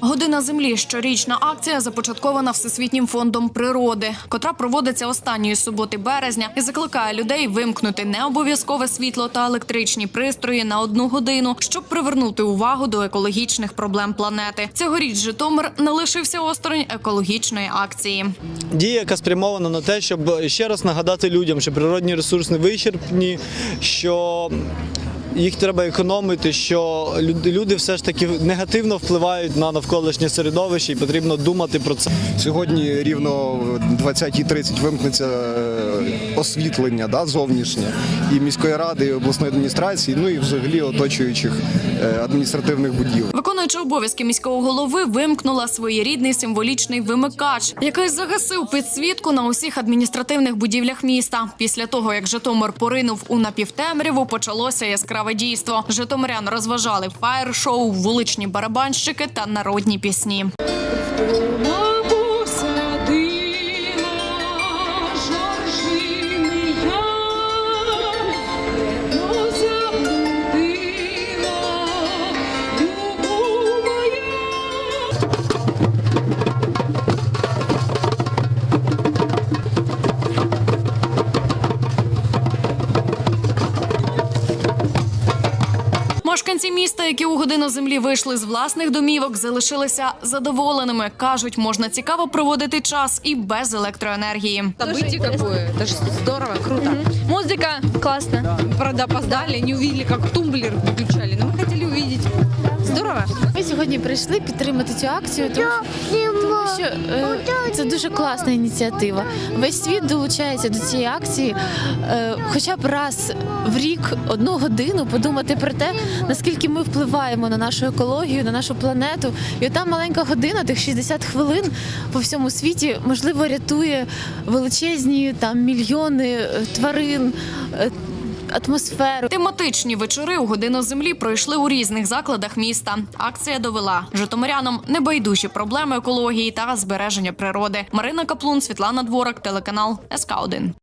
Година землі щорічна акція започаткована Всесвітнім фондом природи, котра проводиться останньої суботи березня і закликає людей вимкнути необов'язкове світло та електричні пристрої на одну годину, щоб привернути увагу до екологічних проблем планети. Цьогоріч Житомир не лишився осторонь екологічної акції. Дія, яка спрямована на те, щоб ще раз нагадати людям, що природні ресурси не вичерпні, що їх треба економити, що люди, все ж таки негативно впливають на навколишнє середовище і потрібно думати про це. Сьогодні рівно в 20.30 вимкнеться е, освітлення да, зовнішнє і міської ради, і обласної адміністрації, ну і взагалі оточуючих е, адміністративних будівель. Виконуючи обов'язки міського голови, вимкнула своєрідний символічний вимикач, який загасив підсвітку на усіх адміністративних будівлях міста. Після того, як Житомир поринув у напівтемряву, почалося яскраве дійство. Житомирян розважали фаєр-шоу, вуличні барабанщики та народні пісні. Мешканці міста, які у годину землі вийшли з власних домівок, залишилися задоволеними. кажуть, можна цікаво проводити час і без електроенергії. Событие какое. Это же здорово, круто. Музыка классно. Правда, опоздали, не увидели, как тумблер выключали. Но мы хотели увидеть. Здорово. Ми сьогодні прийшли підтримати цю акцію, тому, тому що е, це дуже класна ініціатива. Весь світ долучається до цієї акції, е, хоча б раз в рік, одну годину подумати про те, наскільки ми впливаємо на нашу екологію, на нашу планету. І ота маленька година, тих 60 хвилин по всьому світі, можливо, рятує величезні там мільйони е, тварин. Атмосферу Тематичні вечори у годину землі пройшли у різних закладах міста. Акція довела житомирянам небайдужі проблеми екології та збереження природи. Марина Каплун, Світлана Дворак, телеканал СК 1